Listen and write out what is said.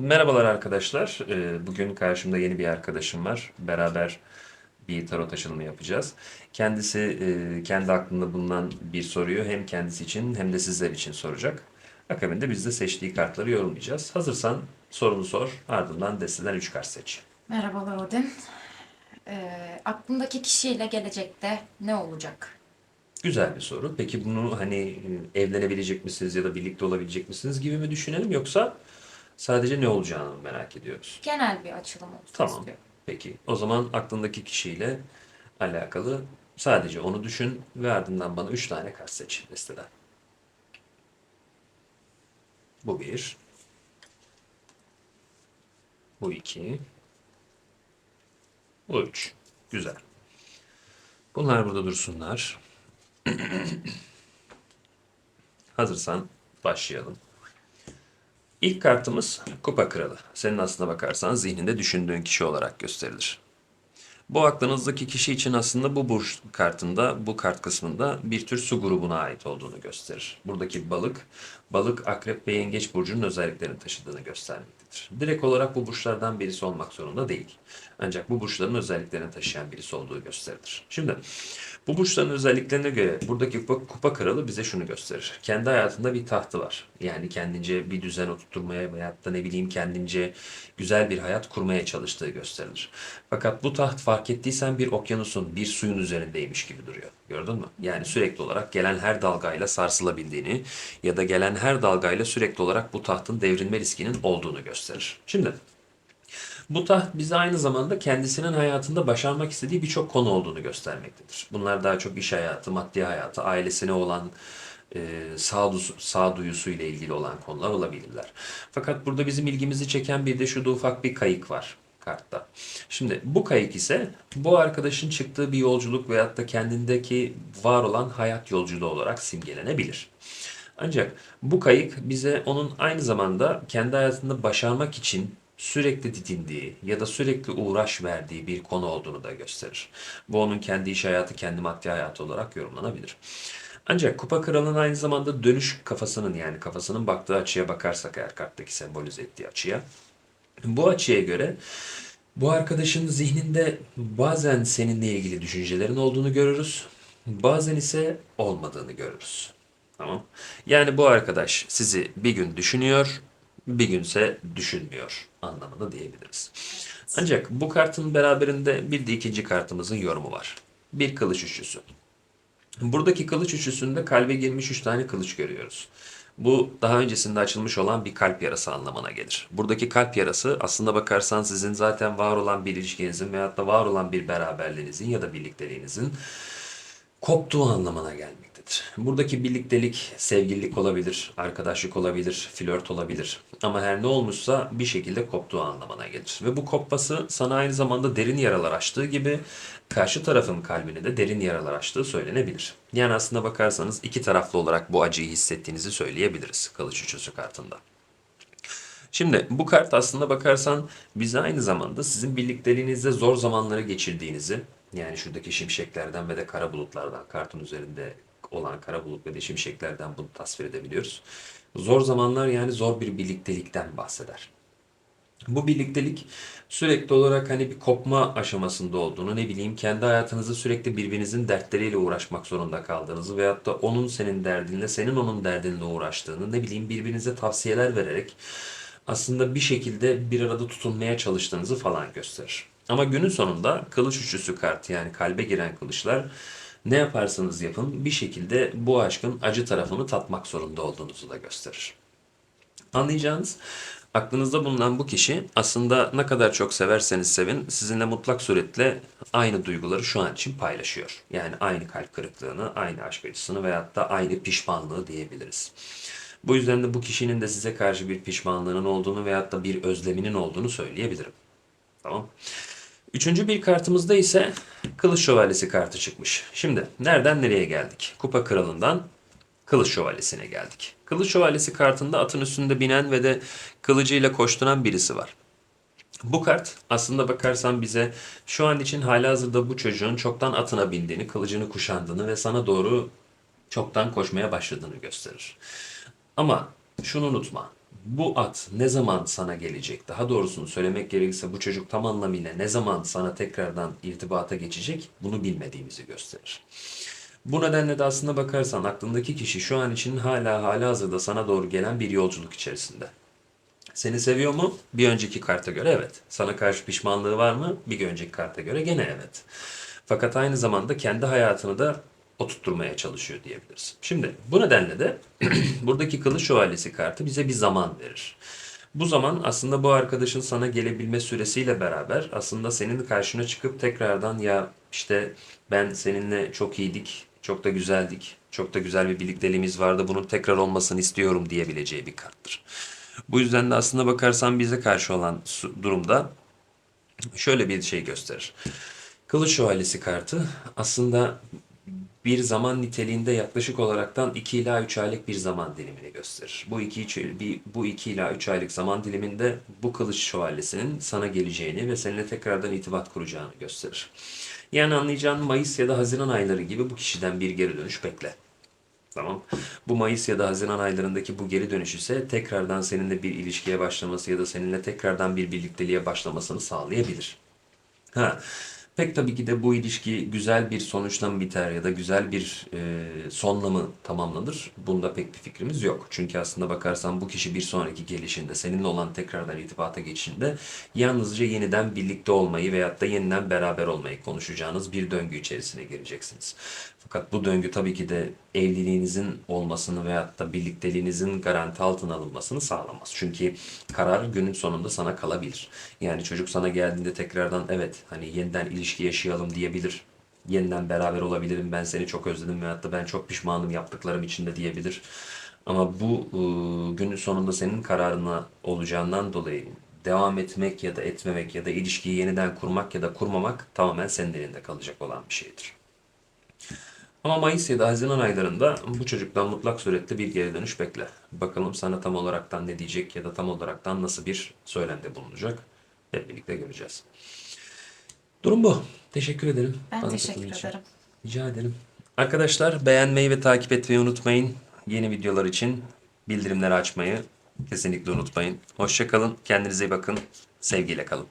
Merhabalar arkadaşlar. Ee, Bugün karşımda yeni bir arkadaşım var. Beraber bir tarot açılımı yapacağız. Kendisi e, kendi aklında bulunan bir soruyu hem kendisi için hem de sizler için soracak. Akabinde biz de seçtiği kartları yorumlayacağız. Hazırsan sorunu sor, ardından desteden 3 kart seç. Merhabalar Odin. Ee, aklımdaki kişiyle gelecekte ne olacak? Güzel bir soru. Peki bunu hani e, evlenebilecek misiniz ya da birlikte olabilecek misiniz gibi mi düşünelim yoksa sadece ne olacağını merak ediyoruz? Genel bir açılım olsun Tamam. istiyorum. Peki. O zaman aklındaki kişiyle alakalı sadece onu düşün ve ardından bana 3 tane kart seç listeden. Bu bir. Bu iki. Bu üç. Güzel. Bunlar burada dursunlar. Hazırsan başlayalım. İlk kartımız Kupa Kralı. Senin aslına bakarsan zihninde düşündüğün kişi olarak gösterilir. Bu aklınızdaki kişi için aslında bu burç kartında, bu kart kısmında bir tür su grubuna ait olduğunu gösterir. Buradaki balık, balık, akrep ve yengeç burcunun özelliklerini taşıdığını göstermektedir. Direkt olarak bu burçlardan birisi olmak zorunda değil. Ancak bu burçların özelliklerini taşıyan birisi olduğu gösterilir. Şimdi bu burçların özelliklerine göre buradaki kupa, kupa kralı bize şunu gösterir. Kendi hayatında bir tahtı var. Yani kendince bir düzen oturtmaya veyahut da ne bileyim kendince güzel bir hayat kurmaya çalıştığı gösterilir. Fakat bu taht fark ettiysen bir okyanusun, bir suyun üzerindeymiş gibi duruyor. Gördün mü? Yani sürekli olarak gelen her dalgayla sarsılabildiğini ya da gelen her dalgayla sürekli olarak bu tahtın devrilme riskinin olduğunu gösterir. Şimdi bu taht bize aynı zamanda kendisinin hayatında başarmak istediği birçok konu olduğunu göstermektedir. Bunlar daha çok iş hayatı, maddi hayatı, ailesine olan e, sağdusu, sağduyusu ile ilgili olan konular olabilirler. Fakat burada bizim ilgimizi çeken bir de şurada ufak bir kayık var kartta. Şimdi bu kayık ise bu arkadaşın çıktığı bir yolculuk veyahut da kendindeki var olan hayat yolculuğu olarak simgelenebilir. Ancak bu kayık bize onun aynı zamanda kendi hayatında başarmak için sürekli didindiği ya da sürekli uğraş verdiği bir konu olduğunu da gösterir. Bu onun kendi iş hayatı, kendi maddi hayatı olarak yorumlanabilir. Ancak Kupa Kralı'nın aynı zamanda dönüş kafasının yani kafasının baktığı açıya bakarsak eğer karttaki sembolize ettiği açıya bu açıya göre bu arkadaşın zihninde bazen seninle ilgili düşüncelerin olduğunu görürüz. Bazen ise olmadığını görürüz. Tamam. Yani bu arkadaş sizi bir gün düşünüyor, bir günse düşünmüyor anlamında diyebiliriz. Ancak bu kartın beraberinde bir de ikinci kartımızın yorumu var. Bir kılıç üçlüsü. Buradaki kılıç üçlüsünde kalbe girmiş üç tane kılıç görüyoruz. Bu daha öncesinde açılmış olan bir kalp yarası anlamına gelir. Buradaki kalp yarası aslında bakarsan sizin zaten var olan bir ilişkinizin veyahut da var olan bir beraberliğinizin ya da birlikteliğinizin koptuğu anlamına gelmektedir. Buradaki birliktelik sevgililik olabilir, arkadaşlık olabilir, flört olabilir. Ama her ne olmuşsa bir şekilde koptuğu anlamına gelir. Ve bu kopması sana aynı zamanda derin yaralar açtığı gibi karşı tarafın kalbine de derin yaralar açtığı söylenebilir. Yani aslında bakarsanız iki taraflı olarak bu acıyı hissettiğinizi söyleyebiliriz Kılıç Üçlüsü kartında. Şimdi bu kart aslında bakarsan bize aynı zamanda sizin birlikteliğinizde zor zamanları geçirdiğinizi yani şuradaki şimşeklerden ve de kara bulutlardan kartın üzerinde olan kara bulut ve de şimşeklerden bunu tasvir edebiliyoruz. Zor zamanlar yani zor bir birliktelikten bahseder. Bu birliktelik sürekli olarak hani bir kopma aşamasında olduğunu, ne bileyim kendi hayatınızı sürekli birbirinizin dertleriyle uğraşmak zorunda kaldığınızı veyahut da onun senin derdinle, senin onun derdinle uğraştığını, ne bileyim birbirinize tavsiyeler vererek aslında bir şekilde bir arada tutunmaya çalıştığınızı falan gösterir. Ama günün sonunda kılıç üçlüsü kartı yani kalbe giren kılıçlar ne yaparsanız yapın bir şekilde bu aşkın acı tarafını tatmak zorunda olduğunuzu da gösterir. Anlayacağınız aklınızda bulunan bu kişi aslında ne kadar çok severseniz sevin sizinle mutlak suretle aynı duyguları şu an için paylaşıyor. Yani aynı kalp kırıklığını, aynı aşk acısını veyahut da aynı pişmanlığı diyebiliriz. Bu yüzden de bu kişinin de size karşı bir pişmanlığının olduğunu veyahut da bir özleminin olduğunu söyleyebilirim. Tamam. Üçüncü bir kartımızda ise Kılıç Şövalyesi kartı çıkmış. Şimdi nereden nereye geldik? Kupa Kralı'ndan Kılıç Şövalyesi'ne geldik. Kılıç Şövalyesi kartında atın üstünde binen ve de kılıcıyla koşturan birisi var. Bu kart aslında bakarsan bize şu an için halihazırda bu çocuğun çoktan atına bindiğini, kılıcını kuşandığını ve sana doğru çoktan koşmaya başladığını gösterir. Ama şunu unutma. Bu at ne zaman sana gelecek? Daha doğrusunu söylemek gerekirse bu çocuk tam anlamıyla ne zaman sana tekrardan irtibata geçecek? Bunu bilmediğimizi gösterir. Bu nedenle de aslında bakarsan aklındaki kişi şu an için hala halihazırda sana doğru gelen bir yolculuk içerisinde. Seni seviyor mu? Bir önceki karta göre evet. Sana karşı pişmanlığı var mı? Bir önceki karta göre gene evet. Fakat aynı zamanda kendi hayatını da oturtturmaya çalışıyor diyebiliriz. Şimdi bu nedenle de buradaki kılıç şövalyesi kartı bize bir zaman verir. Bu zaman aslında bu arkadaşın sana gelebilme süresiyle beraber aslında senin karşına çıkıp tekrardan ya işte ben seninle çok iyiydik, çok da güzeldik, çok da güzel bir birlikteliğimiz vardı, bunun tekrar olmasını istiyorum diyebileceği bir karttır. Bu yüzden de aslında bakarsan bize karşı olan durumda şöyle bir şey gösterir. Kılıç Şövalyesi kartı aslında bir zaman niteliğinde yaklaşık olaraktan 2 ila 3 aylık bir zaman dilimini gösterir. Bu 2 bir, bu 2 ila 3 aylık zaman diliminde bu kılıç şövalyesinin sana geleceğini ve seninle tekrardan irtibat kuracağını gösterir. Yani anlayacağın Mayıs ya da Haziran ayları gibi bu kişiden bir geri dönüş bekle. Tamam. Bu Mayıs ya da Haziran aylarındaki bu geri dönüş ise tekrardan seninle bir ilişkiye başlaması ya da seninle tekrardan bir birlikteliğe başlamasını sağlayabilir. Ha, pek tabii ki de bu ilişki güzel bir sonuçla mı biter ya da güzel bir e, sonla mı tamamlanır? Bunda pek bir fikrimiz yok. Çünkü aslında bakarsan bu kişi bir sonraki gelişinde, seninle olan tekrardan irtibata geçişinde yalnızca yeniden birlikte olmayı veyahut da yeniden beraber olmayı konuşacağınız bir döngü içerisine gireceksiniz. Fakat bu döngü tabii ki de evliliğinizin olmasını veyahut da birlikteliğinizin garanti altına alınmasını sağlamaz. Çünkü karar günün sonunda sana kalabilir. Yani çocuk sana geldiğinde tekrardan evet hani yeniden ilişki yaşayalım diyebilir. Yeniden beraber olabilirim ben seni çok özledim veyahut da ben çok pişmanım yaptıklarım için de diyebilir. Ama bu ıı, günün sonunda senin kararına olacağından dolayı devam etmek ya da etmemek ya da ilişkiyi yeniden kurmak ya da kurmamak tamamen senin elinde kalacak olan bir şeydir. Ama Mayıs ya da Haziran aylarında bu çocuktan mutlak surette bir geri dönüş bekle. Bakalım sana tam olaraktan ne diyecek ya da tam olaraktan nasıl bir söylemde bulunacak. Hep birlikte göreceğiz. Durum bu. Teşekkür ederim. Ben bana teşekkür için. ederim. Rica ederim. Arkadaşlar beğenmeyi ve takip etmeyi unutmayın. Yeni videolar için bildirimleri açmayı kesinlikle unutmayın. Hoşça kalın. Kendinize iyi bakın. Sevgiyle kalın.